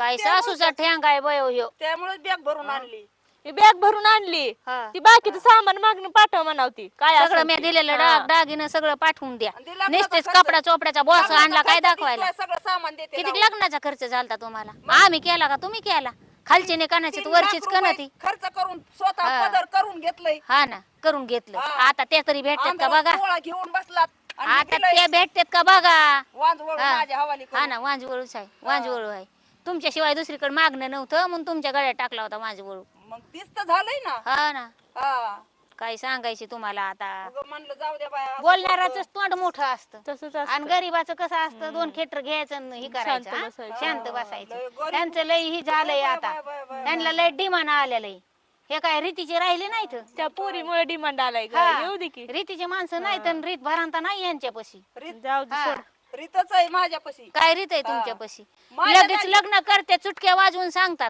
काय सासूचा ठेंग आहे बयो ह्यो. त्यामुळे बॅग भरून आणली. मी बॅग भरून आणली. हा. ती बाकीचं सामान मागणं पाठव म्हणावती. काय सगळं असेल मी ते. दिलेलं हा. डाग दागिनं सगळं पाठवून द्या. आणि ते लग्नाचा नुसतेच खर्च- कपडा चोपड्याचा बॉस आणला काय दाखवायला? सगळं सामान देते किती लावून. लग्नाचा खर्च झालता तुम्हाला? आम्ही केला का? तुम्ही केला? खालची ने कणाची तीन वरचीच रुपये कणती. खर्च करून स्वतः हा. पदर करून घेतलंय. हा ना करून घेतलं. हा. आता ते तरी भेटतात का बघा? पोळा घेऊन बसलात आणि आता दिलंय ते भेटतात का बघा? वांजवळ हा. माझ्या हवाली हा ना वांजवळूच आहे वांजवळू आहे. तुमच्याशिवाय दुसरीकडे मागणं नव्हतं म्हणून तुमच्या गळ्यात टाकला होता वांजवळू मग तीच तर झालंय ना. हा ना. हा. काय सांगायचे तुम्हाला आता. मग म्हणलं जाऊ द्या बाया असं बोलणाराच बोलतो. तोंड मोठं असतं. तसंच आणि. गरीबाचं कसं असतं दोन खेटर घ्यायचं आणि हे करायचं शांत हा? बसायचं. शांत लय बसायचं. गरीब- त्यांचं लय ही झालंय बाय, आता. बाय, बाय, बाय, त्यांना लय डिमांड आलेलं आहे. हे काय रीतीचे राहिले नाहीत? त्या पोरीमुळे डिमांड आलाय ग. हा. येऊ दे की. रीतीचे माणसं नाहीत आणि रीत भरांता नाही यांच्यापाशी. रीत- जाऊ दे हा. सोड. रीतच आहे माझ्यापाशी. काय रीत आहे. तुमच्यापाशी? माझ्या लगेच लग्न करते चुटक्या वाजवून सांगतात.